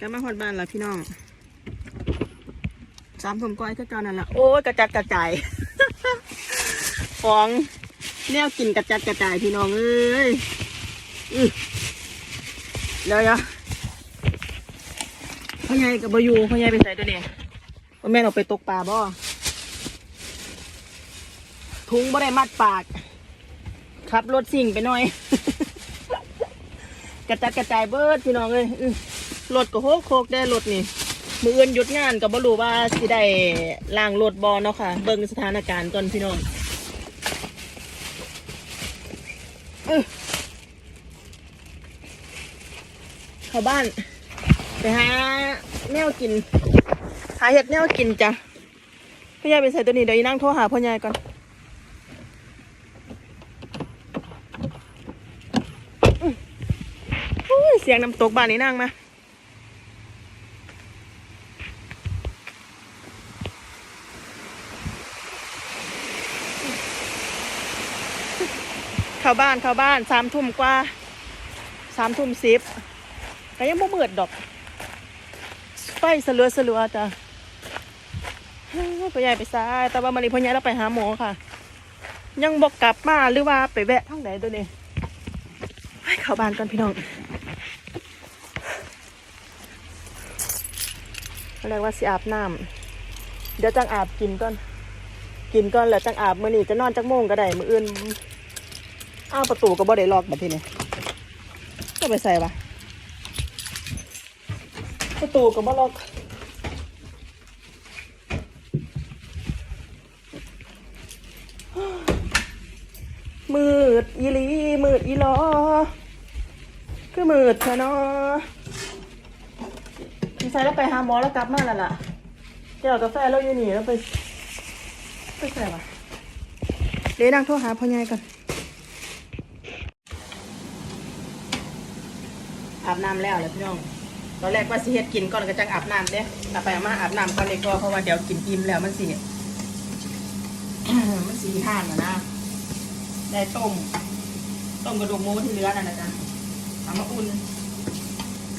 กันมาหอดบ้านแล้วพี่น้องสามผมก้อยก็เก่านั่นแหละโอ้ยกระจัดกระจายของแนวกินกระจัดกระจายพี่น้องเอ้ยอือเดี๋ยวเดี๋ยวพ่อใหญ่กับบอยูพ่อใหญ่ไปใส่ตัวนี้พ่อแม่เราไปตกปลาบ่ถุงบ่ได้มัดปากขับรถสิ่งไปหน่อย กระจัดกระจายเบิดพี่น้องเลยอื้อ รถก็โคกโคกได้รถนี่ มืออื่นหยุดงานก็บ่รู้ว่าสิได้ล้างรถบอเนาะค่ะ เบิ่งสถานการณ์ก่อนพี่น้องเข้าบ้านไปหาแนวกิน หาเห็ดแนวกินจ้ะพ่อใหญ่ไปใส่ตัวนี้เดี๋ยวอีนั่งโทรหาพ่อใหญ่ก่อนอเสียงน้ำตกบ้านนี้นั่งมา เข้าบ้านเข้าบ้านสามทุ่มกว่าสามทุ่มสิบก็ยังบ่มืดดอก ไฟสลัวสลัวจ้ะพ่อใหญ่ไปซ้าย แต่ว่ามันนี้พ่อใหญ่เราไปหาหมอค่ะ ยังบอกกลับมาหรือว่าไปแวะทางไหนตัวนี้ไปเข้าบ้านก่อนพี่น้องเรียกว่าสิอาบน้ำเดี๋ยวจังอาบกินก่อน กินก่อนแล้วจังอาบมื้อนี้จะนอนจักโมงก็ได้ มื้ออื่น อ้าวประตูก็บ่ได้ล็อกแบบที่นี่ก็ไปใส่ปะประตูก็บ่ล็อกมืดอีลีมืดอีลอคือมืดเถอะเนาะพี่แล้วไปหาหมอแล้วกลับมาแล้วล่ะเจ้ากาแฟแล้วอยู่นี่แล้วไป ไปใส่ปะเดี๋ยวนั่งโทรหาพ่อใหญ่ก่อน อาบน้ำแล้วเลยพี่น้องตอนแรกว่าสิเฮ็ดกินก่อนก็จังอาบน้ำเด้แต่ไปมาอาบน้ำก่อนเลยก็เพราะว่าเดี๋ยวกินอิ่มแล้วมันสิมันสีห่านอะนะได้ต้มต้มกระดูกหมูที่เหลือนั่นนะจ๊ะเอามาอุ่น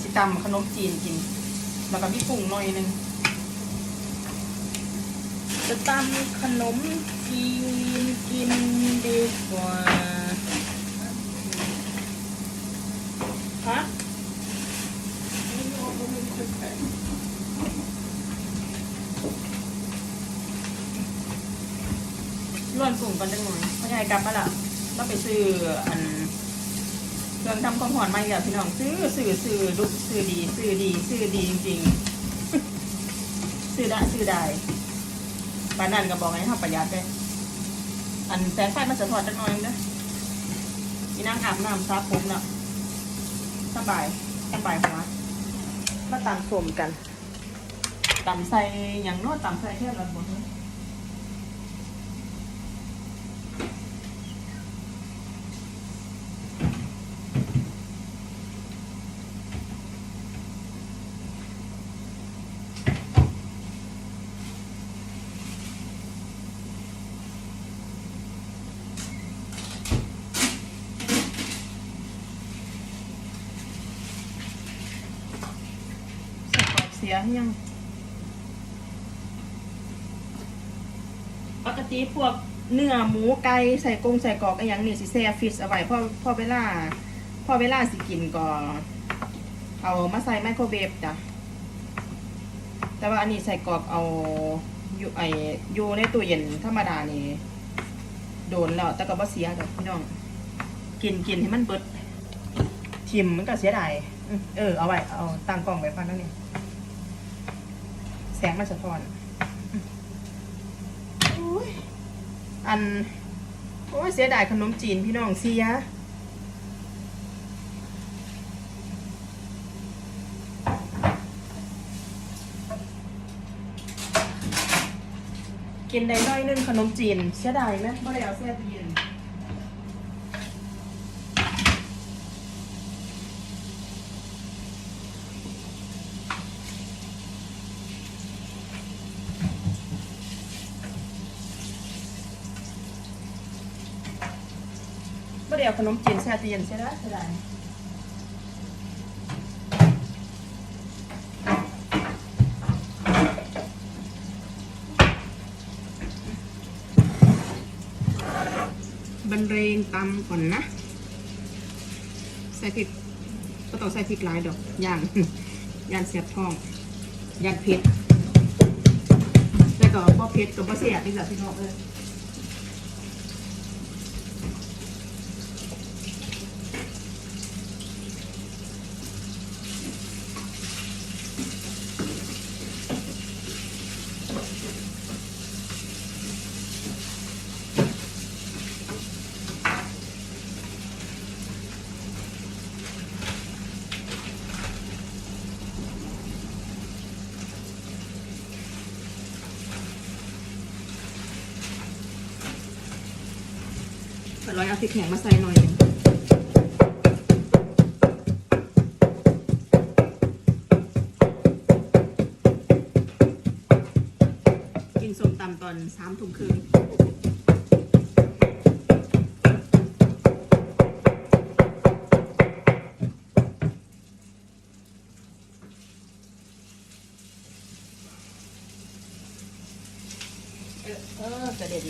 สิตำขนมจีนกิน แล้วก็มีกุ้งหน่อยหนึงจะตำขนมจีนกินดีกว่า ฮะ ร่ วนกลุ่มกันจังหน่อยพ่อใหญ่กลับมาละเราไปซื้ออันเครื่องทำความหอนมาอีกแล้วพี่น้องซื้อซื้อซื้อดุซื้อดีซื้อดีซื้อดีจริงๆซื้อได้ซื้อได้ปานนั้นก็บอกไงทำประหยัดเลยอันแสงไฟมันจะถอดจังหน่อยนะอีนั่งอาบน้ำซับผมน่ะสบายสบายหัวมาตำสมกันตำใส่อย่างโน้ตตำใส่แค่ระบนใสียยัง ปกติพวกเนื้อหมูไก่ใส่กงใส่กอกอะไรอย่างนี่สิแซ่ฟิสเอาไว้พอพอเวลาพอเวลาสิกินก็เอามาใส่ไมโครเวฟจ้ะแต่ว่าอันนี้ใส่กรอกเอาอยู่ไออยู่ในตู้เย็นธรรมดานี่โดนแล้วแต่ก็บ่เสียดอกพี่น้อง กินกินให้มันเบิดทิมมันก็เสียดายเออเอาไว้เอาตั้งกล้องไว้ฟังนั่นนี่ แสงมันสะท้อนโอ้ยอัน โอ้ยเสียดายขนมจีนพี่น้องเสียกินได้น้อยหนึงขนมจีนเสียดายไหมไม่ได้เอาแซ่บเย็นไม่ได้ เอาขนมจีนแช่ตู้เย็นใช่ไหมใช่ไหมบรรเลงตำก่อนนะ ใส่พริกก็ต้องใส่พริกหลายดอกอย่างย่านเสียบทองย่านเพชรแต่ก็บ่เพชรก็บบ่เสียบนี่แหละพี่น้องเออ ร้อยเอาพริกแข็งมาใส่หน่อยนึงกินส้มตำตอนสามทุ่มครึ่งเออกระเด็น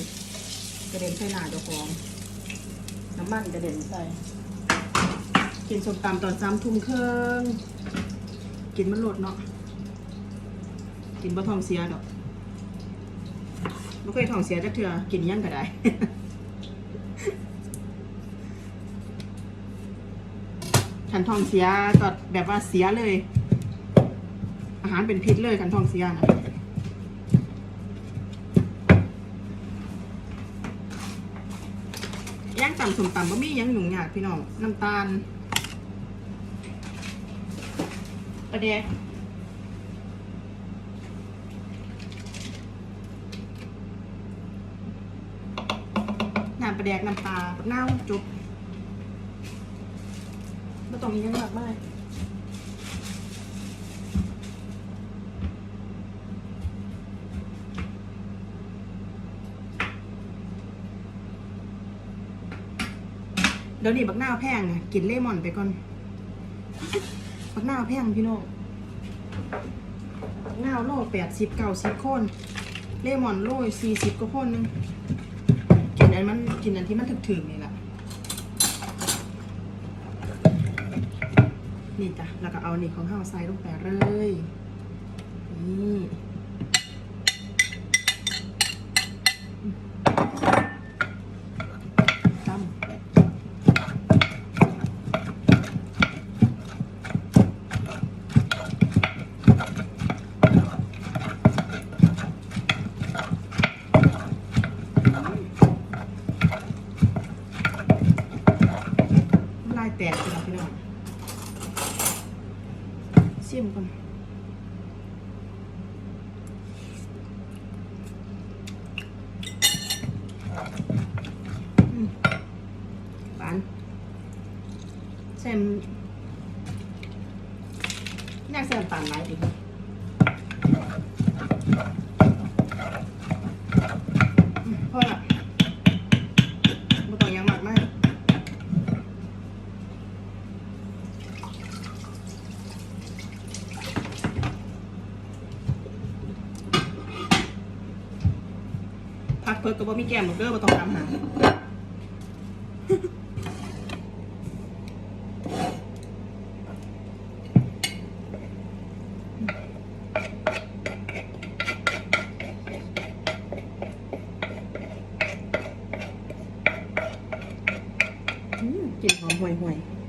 กระเด็นใส่หน้าเจ้าของ มันกระเด็นใส่ กินส้มตำตอนสามทุ่มครึ่งกินมันหลดเนาะ กินบะทองเสียดอกไม่เคยทองเสียจักเถื่อกินยังก็ได้ขันทองเสียก็แบบว่าเสียเลย อาหารเป็นพิษเลยขันทองเสียนะ ย่างต่ำสมต่ำบะมี่ยังหยุ่งยากพี่น้องน้ำตาลประเดกน้ำประเดกน้ำปลาเน่าวจุบไม่ต้องมียังมากมาก ดี๋ยวนี้บักหน้าแพงนะกินเลมอนไปก่อน บักหน้าแพงพี่น้องบักหน้าโลแปดสิบเก้าสิบคนเลมอนโลสี่สิบก็คนหนึงกินอันมันกินอันที่มันถึกๆนี่แหละนี่จ้ะแล้วก็เอานี่ของข้าวใส่ลงไปเลยนี่ตั้มลายแตกไปแล้วพี่น้องเสี่ยมก่อนอืมหวาน เส้นอยากใส่น้ำตาลไหลายดิอืมพอละไม่ต้องยังมากมากพักเพิกก็บ่มีแก้มหรอกเด้อบ่ต้องตามหา กลิ่นหอมห่วยห่วยๆ